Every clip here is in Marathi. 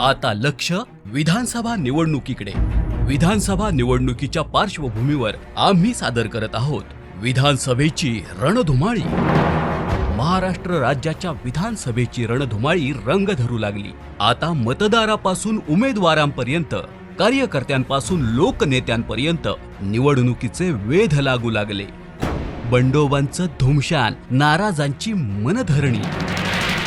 आता लक्ष विधानसभा निवडणुकीकडे. विधानसभा निवडणुकीच्या पार्श्वभूमीवर आम्ही सादर करत आहोत विधानसभेची रणधुमाळी. महाराष्ट्र राज्याच्या विधानसभेची रणधुमाळी रंग धरू लागली. आता मतदारापासून उमेदवारांपर्यंत कार्यकर्त्यांपासून लोकनेत्यांपर्यंत निवडणुकीचे वेध लागू लागले. बंडोबांचं धुमशान नाराजांची मनधरणी.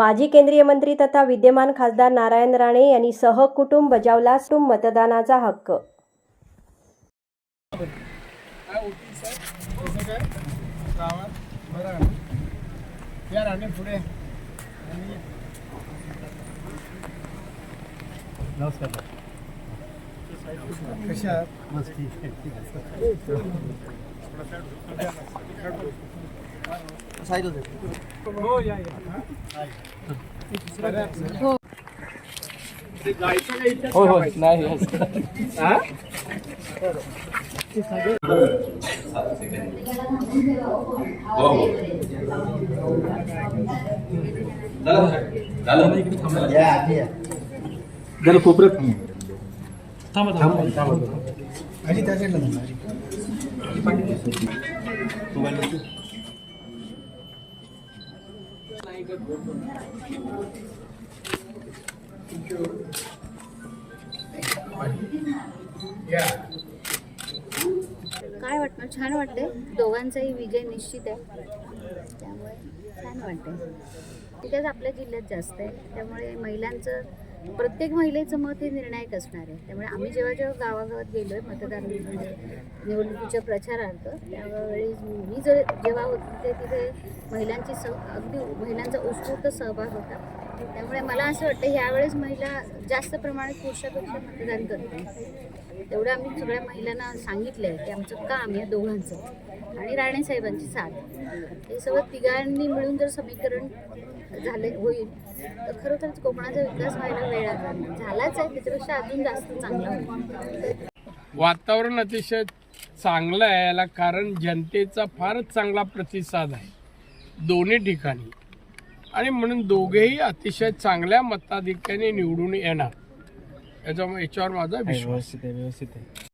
माजी केंद्रीय मंत्री तथा विद्यमान खासदार नारायण राणे यांनी सहकुटुंब बजावला मतदानाचा हक्क. नमस्कार. कशा आहात मस्त ठीक आहे ठीक हो या या हो हो नाही जरा कोपऱ्यात थांबा थांबा थांबा आणि त्या साईडला काय वाटणार छान वाटते दोघांचाही विजय निश्चित आहे. त्यामुळे छान वाटते तिथेच आपल्या जिल्ह्यात जास्त आहे. त्यामुळे महिलांचं प्रत्येक महिलेचं मत हे निर्णायक असणार आहे. त्यामुळे आम्ही जेव्हा जेव्हा गावागावात गेलो आहे मतदार निवडणुकीच्या प्रचारार्थ त्यावेळी मी जर जेव्हा होते तिथे महिलांची स अगदी महिलांचा उत्स्फूर्त सहभाग होता. त्यामुळे मला असं वाटतं ह्यावेळेस महिला जास्त प्रमाणात पुरुषापेक्षा मतदान करते तेवढं आम्ही सगळ्या महिलांना सांगितलं आहे की आमचं काम या दोघांचं आणि राणेसाहेबांची साथ. हे सगळं तिघांनी मिळून जर समीकरण झाले होईल तर खरोखरच कोकणाचा विकास व्हायला वेळ नाही. झालाच आहे त्याच्यापेक्षा अजून जास्त चांगला होईल. वातावरण अतिशय चांगलं आहे याला कारण जनतेचा फारच चांगला प्रतिसाद आहे. दोन्ही ठिकाणी. आणि म्हणून दोघेही अतिशय चांगल्या मताधिक्याने निवडून येणार. याचा याच्यावर माझा विश्वास. व्यवस्थित आहे व्यवस्थित आहे.